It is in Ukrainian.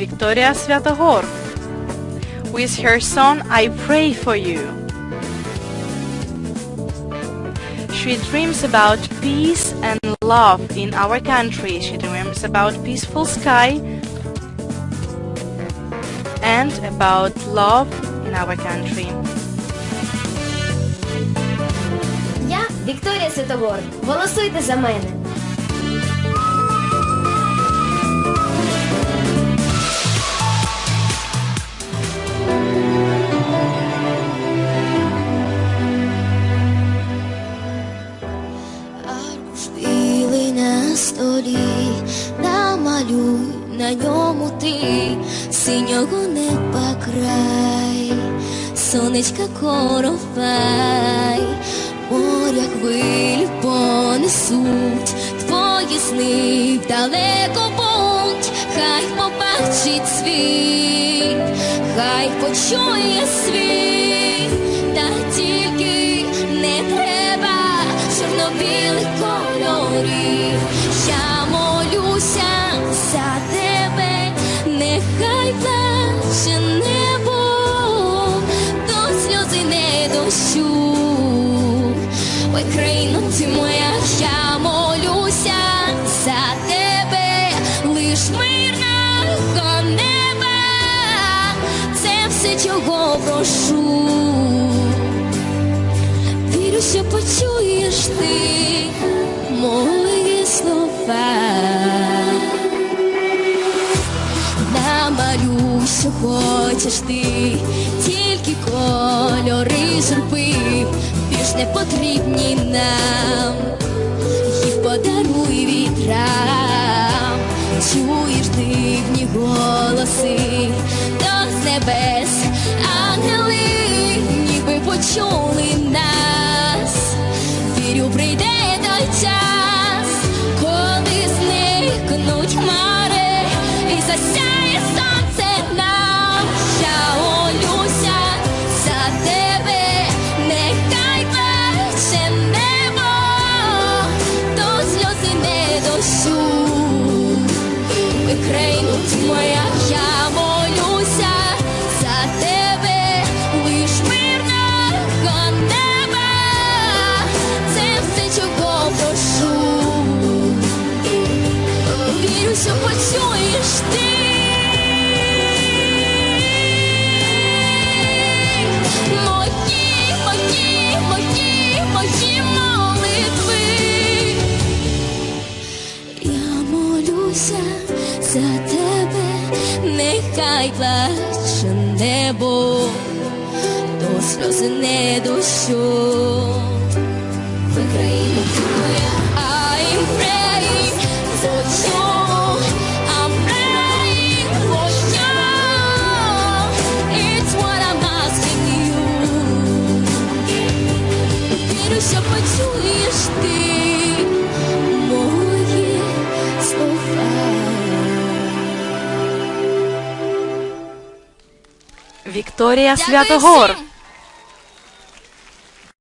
Victoria Святогор with her song I Pray for You. She dreams about peace and love in our country. She dreams about peaceful sky and about love in our country. Я Вікторія Святогор. Голосуйте за мене. На намалюй на ньому ти синього неба край, сонечка коровай, моря хвилі понесуть, твої сни далеко будь, хай побачить світ, хай почує світ, все, чого прошу. Вірю, що почуєш ти мої слова. Намалюй, що хочеш ти, тільки кольори журби, більш не потрібні нам, їх подаруй вітрам, чуєш дивні голоси до почули нас. Вірю, прийде той час, коли зникнуть хмари і засяє що почуєш ти. Мої, мої, мої, мої молитви. Я молюся за тебе, нехай плаче небо, до сльози не дощу. Вікторія Святогор!